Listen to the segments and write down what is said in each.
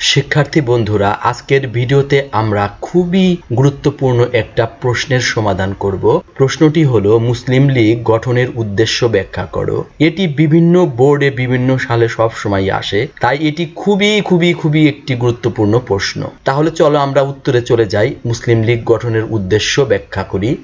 শিক্ষার্থী বন্ধুরা, আজকের ভিডিওতে আমরা খুবই গুরুত্বপূর্ণ একটা প্রশ্নের সমাধান করব। প্রশ্নটি হলো, মুসলিম লীগ গঠনের উদ্দেশ্য ব্যাখ্যা করো। এটি বিভিন্ন বোর্ডে বিভিন্ন সালে সব সময় আসে, তাই এটি খুবই খুবই খুবই একটি গুরুত্বপূর্ণ প্রশ্ন। তাহলে চলো আমরা উত্তরে চলে যাই, মুসলিম লীগ গঠনের উদ্দেশ্য ব্যাখ্যা করি।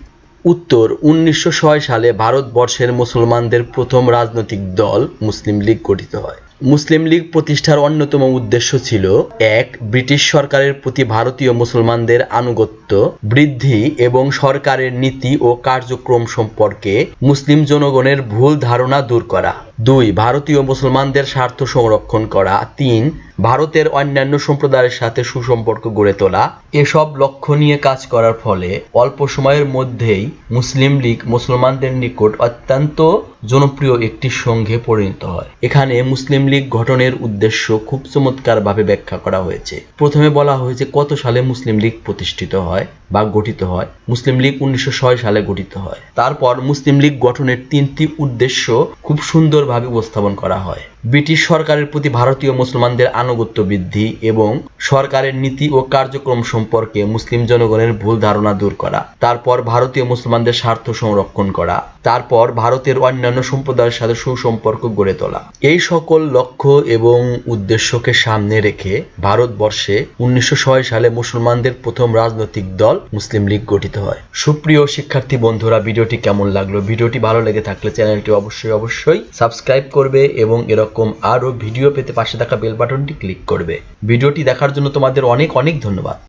উত্তর, উনিশশো ছয় সালে ভারতবর্ষের মুসলমানদের প্রথম রাজনৈতিক দল মুসলিম লীগ গঠিত হয়। মুসলিম লীগ প্রতিষ্ঠার অন্যতম উদ্দেশ্য ছিল, এক, ব্রিটিশ সরকারের প্রতি ভারতীয় মুসলমানদের আনুগত্য বৃদ্ধি এবং সরকারের নীতি ও কার্যক্রম সম্পর্কে মুসলিম জনগণের ভুল ধারণা দূর করা। দুই, ভারতীয় মুসলমানদের স্বার্থ সংরক্ষণ করা। তিন, ভারতের অন্যান্য সম্প্রদায়ের সাথে সুসম্পর্ক গড়ে তোলা। এসব লক্ষ্য নিয়ে কাজ করার ফলে অল্প সময়ের মধ্যেই মুসলিম লীগ মুসলমানদের নিকট অত্যন্ত জনপ্রিয় একটি সংঘে পরিণত হয়। এখানে মুসলিম লীগ গঠনের উদ্দেশ্য খুব চমৎকারভাবে ব্যাখ্যা করা হয়েছে। প্রথমে বলা হয়েছে কত সালে মুসলিম লীগ প্রতিষ্ঠিত হয় বা গঠিত হয়। মুসলিম লীগ উনিশশো ছয় সালে গঠিত হয়। তারপর মুসলিম লীগ গঠনের তিনটি উদ্দেশ্য খুব সুন্দরভাবে উপস্থাপন করা হয়। ব্রিটিশ সরকারের প্রতি ভারতীয় মুসলমানদের আনুগত্য বৃদ্ধি এবং সরকারের নীতি ও কার্যক্রম সম্পর্কে মুসলিম জনগণের ভুল ধারণা দূর করা, তারপর ভারতীয় মুসলমানদের স্বার্থ সংরক্ষণ করা, তারপর ভারতের অন্যান্য সম্প্রদায়ের সাথে সুসম্পর্ক গড়ে তোলা। এই সকল লক্ষ্য এবং উদ্দেশ্যকে সামনে রেখে ভারতবর্ষে উনিশশো ছয় সালে মুসলমানদের প্রথম রাজনৈতিক দল মুসলিম লীগ গঠিত হয়। সুপ্রিয় শিক্ষার্থী বন্ধুরা, ভিডিওটি কেমন লাগল? ভিডিওটি ভালো লেগে থাকলে চ্যানেলটি অবশ্যই অবশ্যই সাবস্ক্রাইব করবে এবং এরকম আরও ভিডিও পেতে পাশে থাকা বেল বাটনটি ক্লিক করবে। ভিডিওটি দেখার জন্য তোমাদের অনেক অনেক ধন্যবাদ।